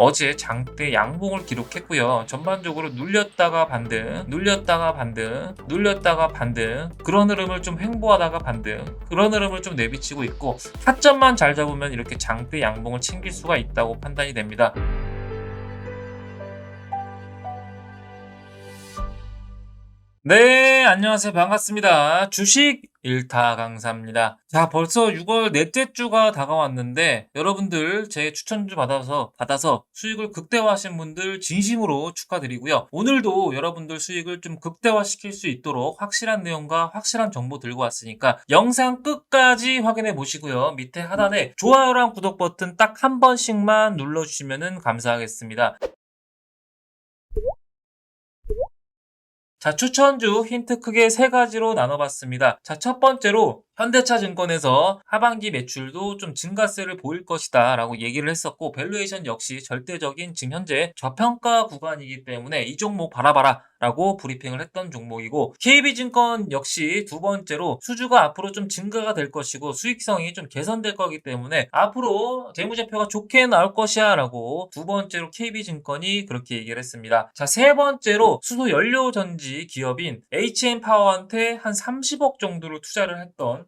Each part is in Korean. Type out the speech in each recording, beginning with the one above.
어제 장대 양봉을 기록했고요. 전반적으로 눌렸다가 반등, 눌렸다가 반등, 눌렸다가 반등 그런 흐름을 좀 횡보하다가 반등 그런 흐름을 좀 내비치고 있고 타점만 잘 잡으면 이렇게 장대 양봉을 챙길 수가 있다고 판단이 됩니다. 네, 안녕하세요. 반갑습니다. 주식 일타 강사입니다. 자, 벌써 6월 넷째 주가 다가왔는데 여러분들 제 추천 주 받아서 받아서 수익을 극대화하신 분들 진심으로 축하드리고요. 오늘도 여러분들 수익을 좀 극대화시킬 수 있도록 확실한 내용과 확실한 정보 들고 왔으니까 영상 끝까지 확인해 보시고요. 밑에 하단에 좋아요랑 구독 버튼 딱 한 번씩만 눌러 주시면 감사하겠습니다. 자, 추천주 힌트 크게 세 가지로 나눠봤습니다. 자, 첫 번째로 현대차 증권에서 하반기 매출도 좀 증가세를 보일 것이다 라고 얘기를 했었고 밸류에이션 역시 절대적인 지금 현재 저평가 구간이기 때문에 이 종목 바라봐라 라고 브리핑을 했던 종목이고 KB증권 역시 두 번째로 수주가 앞으로 좀 증가가 될 것이고 수익성이 좀 개선될 거기 때문에 앞으로 재무제표가 좋게 나올 것이야 라고 두 번째로 KB증권이 그렇게 얘기를 했습니다. 자, 세 번째로 수소 연료 전지 기업인 HM파워한테 한 30억 정도를 투자를 했던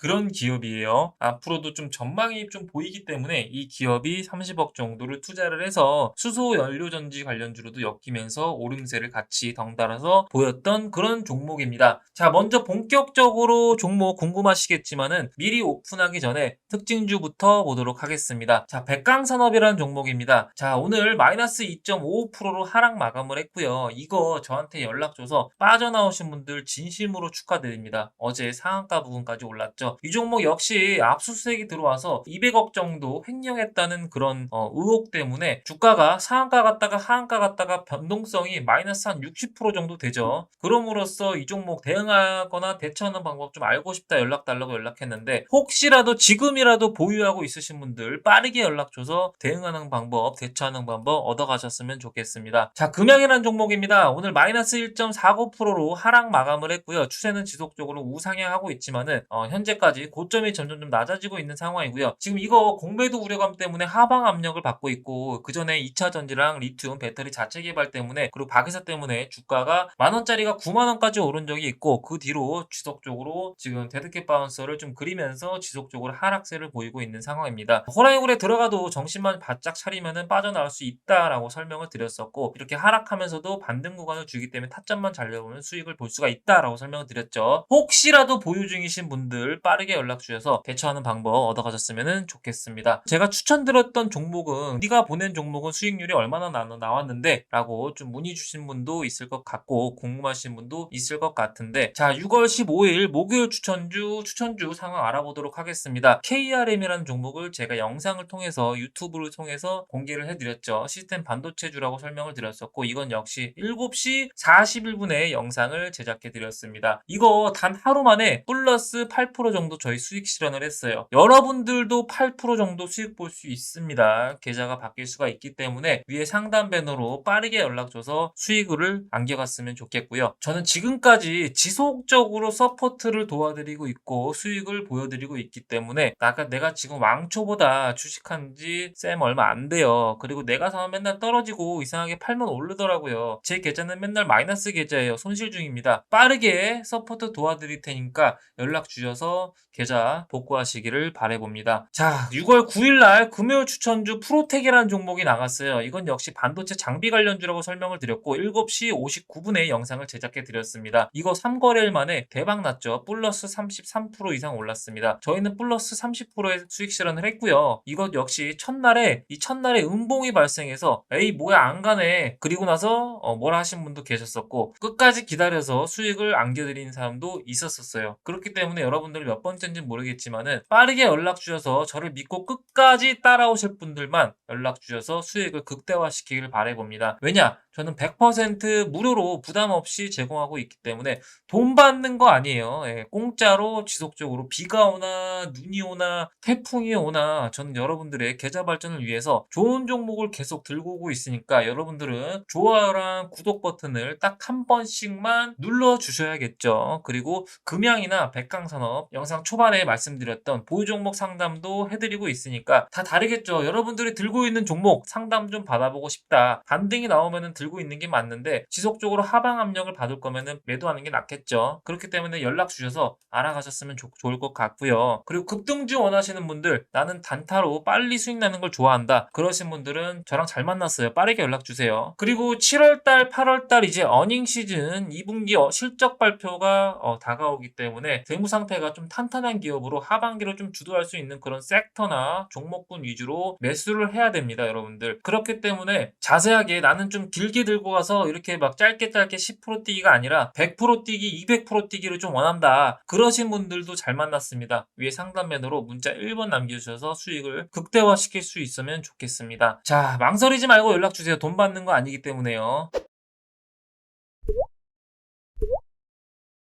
그런 기업이에요. 앞으로도 좀 전망이 좀 보이기 때문에 이 기업이 30억 정도를 투자를 해서 수소 연료 전지 관련주로도 엮이면서 오름세를 같이 덩달아서 보였던 그런 종목입니다. 자, 먼저 본격적으로 종목 궁금하시겠지만은 미리 오픈하기 전에 특징주부터 보도록 하겠습니다. 자, 백강산업이라는 종목입니다. 자, 오늘 마이너스 2.55%로 하락 마감을 했고요. 이거 저한테 연락 줘서 빠져나오신 분들 진심으로 축하드립니다. 어제 상한가 부분까지 올랐죠. 이 종목 역시 압수수색이 들어와서 200억 정도 횡령했다는 그런 어, 의혹 때문에 주가가 상한가 갔다가 하한가 갔다가 변동성이 마이너스 한 60% 정도 되죠. 그럼으로써 이 종목 대응하거나 대처하는 방법 좀 알고 싶다 연락 달라고 연락했는데 혹시라도 지금이라도 보유하고 있으신 분들 빠르게 연락 줘서 대응하는 방법, 대처하는 방법 얻어가셨으면 좋겠습니다. 자, 금양이라는 종목입니다. 오늘 마이너스 1.49%로 하락 마감을 했고요. 추세는 지속적으로 우상향하고 있지만은 어, 현재 까지 고점이 점점 좀 낮아지고 있는 상황이고요. 지금 이거 공매도 우려감 때문에 하방 압력을 받고 있고 그 전에 2차 전지랑 리튬 배터리 자체 개발 때문에 그리고 박이사 때문에 주가가 만 원짜리가 9만 원까지 오른 적이 있고 그 뒤로 지속적으로 지금 데드캣 바운서를 좀 그리면서 지속적으로 하락세를 보이고 있는 상황입니다. 호랑이굴에 들어가도 정신만 바짝 차리면은 빠져나올 수 있다라고 설명을 드렸었고 이렇게 하락하면서도 반등 구간을 주기 때문에 타점만 잘 잡으면 수익을 볼 수가 있다라고 설명을 드렸죠. 혹시라도 보유 중이신 분들 빠르게 연락 주셔서 대처하는 방법 얻어가셨으면 좋겠습니다. 제가 추천드렸던 종목은 네가 보낸 종목은 수익률이 얼마나 나, 나왔는데 라고 좀 문의 주신 분도 있을 것 같고 궁금하신 분도 있을 것 같은데 자 6월 15일 목요일 추천주 추천주 상황 알아보도록 하겠습니다. KRM이라는 종목을 제가 영상을 통해서 유튜브를 통해서 공개를 해드렸죠. 시스템 반도체주라고 설명을 드렸었고 이건 역시 7시 41분에 영상을 제작해 드렸습니다. 이거 단 하루 만에 플러스 8% 정도 저희 수익 실현을 했어요. 여러분들도 8% 정도 수익 볼 수 있습니다. 계좌가 바뀔 수가 있기 때문에 위에 상단 배너로 빠르게 연락 줘서 수익을 안겨갔으면 좋겠고요. 저는 지금까지 지속적으로 서포트를 도와드리고 있고 수익을 보여드리고 있기 때문에 아까 내가 지금 왕초보다 주식한 지 쌤 얼마 안 돼요. 그리고 내가 사면 맨날 떨어지고 이상하게 팔면 오르더라고요. 제 계좌는 맨날 마이너스 계좌예요. 손실 중입니다. 빠르게 서포트 도와드릴 테니까 연락 주셔서 계좌 복구하시기를 바래봅니다. 자, 6월 9일 날 금요일 추천주 프로텍이라는 종목이 나갔어요. 이건 역시 반도체 장비 관련주라고 설명을 드렸고 7시 59분에 영상을 제작해 드렸습니다. 이거 3거래일 만에 대박 났죠. 플러스 33% 이상 올랐습니다. 저희는 플러스 30%의 수익 실현을 했고요. 이것 역시 첫날에 이 첫날에 음봉이 발생해서 에이 뭐야 안 가네. 그리고 나서 어, 뭐라 하신 분도 계셨었고 끝까지 기다려서 수익을 안겨드리는 사람도 있었었어요. 그렇기 때문에 여러분들 몇 번째인지 모르겠지만은 빠르게 연락 주셔서 저를 믿고 끝까지 따라오실 분들만 연락 주셔서 수익을 극대화시키길 바래봅니다. 왜냐? 저는 100% 무료로 부담 없이 제공하고 있기 때문에 돈 받는 거 아니에요. 예, 공짜로 지속적으로 비가 오나 눈이 오나 태풍이 오나 저는 여러분들의 계좌 발전을 위해서 좋은 종목을 계속 들고 오고 있으니까 여러분들은 좋아요랑 구독 버튼을 딱 한 번씩만 눌러 주셔야겠죠. 그리고 금양이나 백강산업 영상 초반에 말씀드렸던 보유 종목 상담도 해드리고 있으니까 다 다르겠죠. 여러분들이 들고 있는 종목 상담 좀 받아보고 싶다. 반등이 나오면은 들고 있는 게 맞는데 지속적으로 하방 압력을 받을 거면은 매도하는 게 낫겠죠. 그렇기 때문에 연락 주셔서 알아가셨으면 좋, 좋을 것 같고요. 그리고 급등주 원하시는 분들 나는 단타로 빨리 수익 나는 걸 좋아한다. 그러신 분들은 저랑 잘 만났어요. 빠르게 연락 주세요. 그리고 7월달, 8월달 이제 어닝 시즌 2분기 어, 실적 발표가 어, 다가오기 때문에 재무 상태가 좀 탄탄한 기업으로 하반기를 좀 주도할 수 있는 그런 섹터나 종목군 위주로 매수를 해야 됩니다, 여러분들. 그렇기 때문에 자세하게 나는 좀 길게 들고 가서 이렇게 막 짧게 짧게 10% 뛰기가 아니라 100% 뛰기, 200% 뛰기를 좀 원한다. 그러신 분들도 잘 만났습니다. 위에 메뉴로 문자 1번 남겨주셔서 수익을 극대화시킬 수 있으면 좋겠습니다. 자, 망설이지 말고 연락 주세요. 돈 받는 거 아니기 때문에요.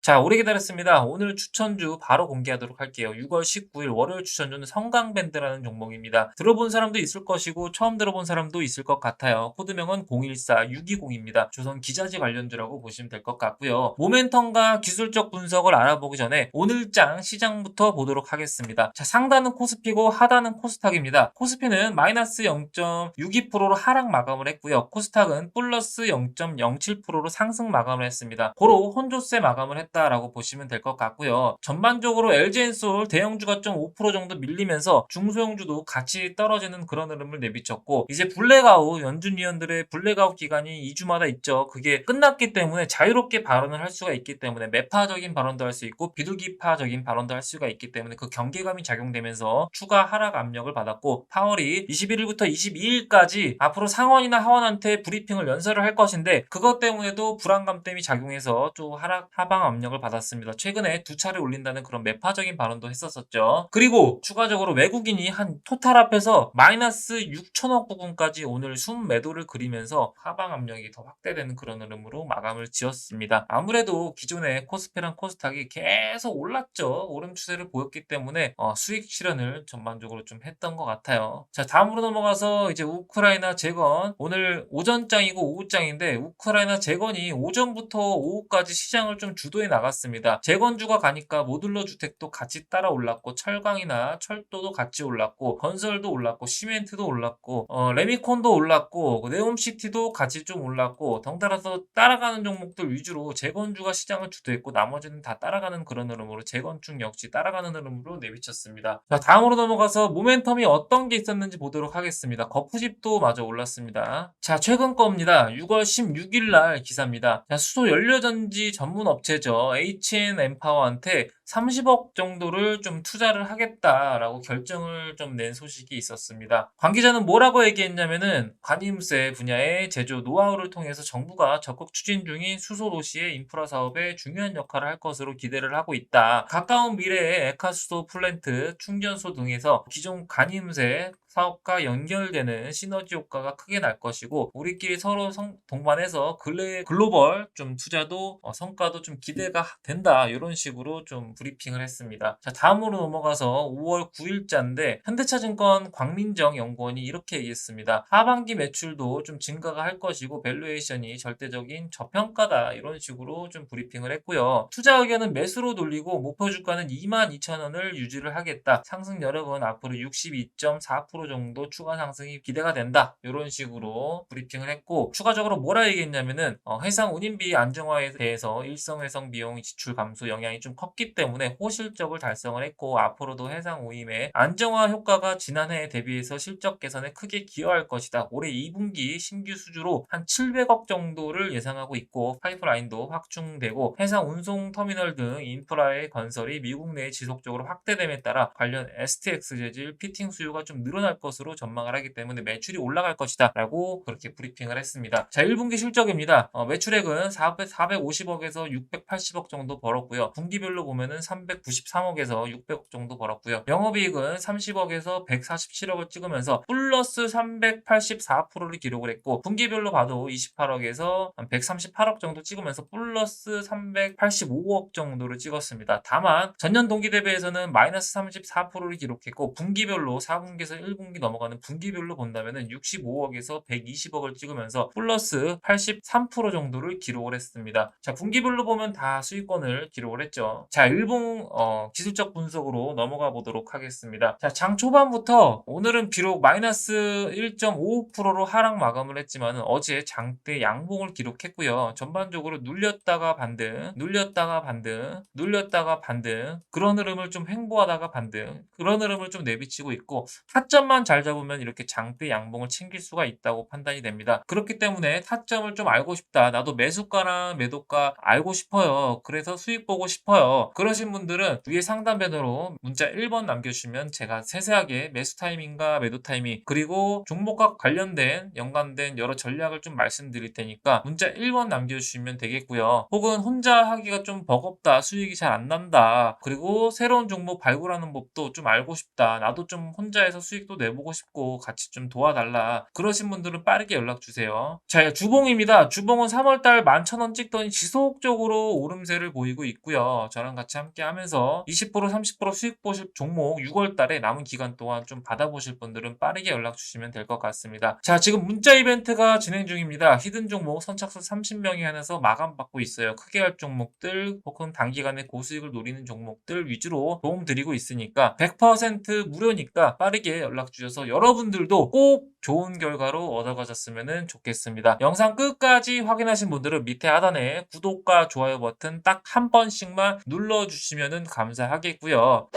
자, 오래 기다렸습니다. 오늘 추천주 바로 공개하도록 할게요. 6월 19일 월요일 추천주는 성강밴드라는 종목입니다. 들어본 사람도 있을 것이고 처음 들어본 사람도 있을 것 같아요. 코드명은 014620입니다. 조선 기자재 관련주라고 보시면 될 것 같고요. 모멘텀과 기술적 분석을 알아보기 전에 오늘장 시장부터 보도록 하겠습니다. 자, 상단은 코스피고 하단은 코스닥입니다. 코스피는 마이너스 0.62%로 하락 마감을 했고요. 코스닥은 플러스 0.07%로 상승 마감을 했습니다. 고로 혼조세 마감을 했 했다라고 보시면 될 것 같고요. 전반적으로 LG엔솔 대형주가 좀 5% 정도 밀리면서 중소형주도 같이 떨어지는 그런 흐름을 내비쳤고 이제 블랙아웃 연준 위원들의 블랙아웃 기간이 2주마다 있죠. 그게 끝났기 때문에 자유롭게 발언을 할 수가 있기 때문에 매파적인 발언도 할 수 있고 비둘기파적인 발언도 할 수가 있기 때문에 그 경계감이 작용되면서 추가 하락 압력을 받았고 파월이 21일부터 22일까지 앞으로 상원이나 하원한테 브리핑을 연설을 할 것인데 그것 때문에도 불안감 때문에 작용해서 좀 하락 하방 압력 압력을 받았습니다. 최근에 두 차례 올린다는 그런 매파적인 발언도 했었었죠. 그리고 추가적으로 외국인이 한 토탈 앞에서 마이너스 6천억 부근까지 오늘 순 매도를 그리면서 하방 압력이 더 확대되는 그런 흐름으로 마감을 지었습니다. 아무래도 기존의 코스피랑 코스닥이 계속 올랐죠. 오름 추세를 보였기 때문에 어, 수익 실현을 전반적으로 좀 했던 것 같아요. 자 다음으로 넘어가서 이제 우크라이나 재건 오늘 오전장이고 오후장인데 우크라이나 재건이 오전부터 오후까지 시장을 좀 주도해 나갔습니다. 재건주가 가니까 모듈러 주택도 같이 따라 올랐고 철강이나 철도도 같이 올랐고 건설도 올랐고 시멘트도 올랐고 어, 레미콘도 올랐고 네옴시티도 같이 좀 올랐고 덩달아서 따라가는 종목들 위주로 재건주가 시장을 주도했고 나머지는 다 따라가는 그런 흐름으로 재건축 역시 따라가는 흐름으로 내비쳤습니다. 자 다음으로 넘어가서 모멘텀이 어떤 게 있었는지 보도록 하겠습니다. 거푸집도 마저 올랐습니다. 자 최근 겁니다. 6월 16일 날 기사입니다. 자 수소 연료전지 전문 업체죠. HN 엠파워한테 30억 정도를 좀 투자를 하겠다라고 결정을 좀 낸 소식이 있었습니다. 관계자는 뭐라고 얘기했냐면은 관임세 분야의 제조 노하우를 통해서 정부가 적극 추진 중인 수소 도시의 인프라 사업에 중요한 역할을 할 것으로 기대를 하고 있다. 가까운 미래에 에카수소 플랜트, 충전소 등에서 기존 관임세 사업과 연결되는 시너지 효과가 크게 날 것이고 우리끼리 서로 성, 동반해서 글레, 글로벌 좀 투자도 어, 성과도 좀 기대가 된다 이런 식으로 좀 브리핑을 했습니다. 자 다음으로 넘어가서 5월 9일자인데 현대차증권 광민정 연구원이 이렇게 얘기했습니다. 하반기 매출도 좀 증가가 할 것이고 밸류에이션이 절대적인 저평가다 이런 식으로 좀 브리핑을 했고요. 투자 의견은 매수로 돌리고 목표 주가는 22,000원을 유지를 하겠다. 상승 여력은 앞으로 62.4% 정도 추가 상승이 기대가 된다. 이런 식으로 브리핑을 했고 추가적으로 뭐라 얘기했냐면은 어, 해상 운임비 안정화에 대해서 일성 해상 비용 지출 감소 영향이 좀 컸기 때문에 호실적을 달성을 했고 앞으로도 해상 운임의 안정화 효과가 지난해에 대비해서 실적 개선에 크게 기여할 것이다. 올해 2분기 신규 수주로 한 700억 정도를 예상하고 있고 파이프라인도 확충되고 해상 운송 터미널 등 인프라의 건설이 미국 내에 지속적으로 확대됨에 따라 관련 STX 재질 피팅 수요가 좀 늘어날 올라갈 것으로 전망을 하기 때문에 매출이 올라갈 것이다 라고 그렇게 브리핑을 했습니다. 자 1분기 실적입니다. 어, 매출액은 400, 450억에서 680억 정도 벌었고요. 분기별로 보면은 393억에서 600억 정도 벌었고요. 영업이익은 30억에서 147억을 찍으면서 플러스 384%를 기록을 했고 분기별로 봐도 28억에서 138억 정도 찍으면서 플러스 385억 정도를 찍었습니다. 다만 전년 동기 대비해서는 마이너스 34%를 기록했고 분기별로 4분기에서 1분기 넘어가는 분기별로 본다면은 65억에서 120억을 찍으면서 플러스 83% 정도를 기록을 했습니다. 자 분기별로 보면 다 수익권을 기록을 했죠. 자 일봉 어, 기술적 분석으로 넘어가 보도록 하겠습니다. 자 장 초반부터 오늘은 비록 마이너스 1.55%로 하락 마감을 했지만 어제 장대 양봉을 기록했고요. 전반적으로 눌렸다가 반등, 눌렸다가 반등, 눌렸다가 반등 그런 흐름을 좀 횡보하다가 반등 그런 흐름을 좀 내비치고 있고 타점만 잘 잡으면 이렇게 장대 양봉을 챙길 수가 있다고 판단이 됩니다. 그렇기 때문에 타점을 좀 알고 싶다. 나도 매수가랑 매도가 알고 싶어요. 그래서 수익 보고 싶어요. 그러신 분들은 위에 상단 배너로 문자 1번 남겨주시면 제가 세세하게 매수 타이밍과 매도 타이밍 그리고 종목과 관련된 연관된 여러 전략을 좀 말씀드릴 테니까 문자 1번 남겨주시면 되겠고요. 혹은 혼자 하기가 좀 버겁다. 수익이 잘 안 난다. 그리고 새로운 종목 발굴하는 법도 좀 알고 싶다. 나도 좀 혼자 해서 수익도 내보고 싶고 같이 좀 도와달라. 그러신 분들은 빠르게 연락 주세요. 자, 주봉입니다. 주봉은 3월달 11,000원 찍더니 지속적으로 오름세를 보이고 있고요. 저랑 같이 함께 하면서 20% 30% 수익 보실 종목 6월달에 남은 기간 동안 좀 받아보실 분들은 빠르게 연락 주시면 될 것 같습니다. 자, 지금 문자 이벤트가 진행 중입니다. 히든 종목 선착순 30명이 한해서 마감받고 있어요. 크게 할 종목들 혹은 단기간에 고수익을 노리는 종목들 위주로 도움 드리고 있으니까 100% 무료니까 빠르게 연락 주셔서 여러분들도 꼭 좋은 결과로 얻어가셨으면 좋겠습니다. 영상 끝까지 확인하신 분들은 밑에 하단에 구독과 좋아요 버튼 딱 한 번씩만 눌러주시면 감사하겠고요.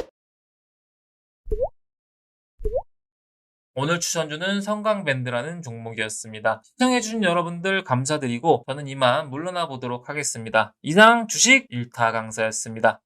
오늘 추천주는 성강밴드라는 종목이었습니다. 시청해주신 여러분들 감사드리고 저는 이만 물러나 보도록 하겠습니다. 이상 주식 일타 강사였습니다.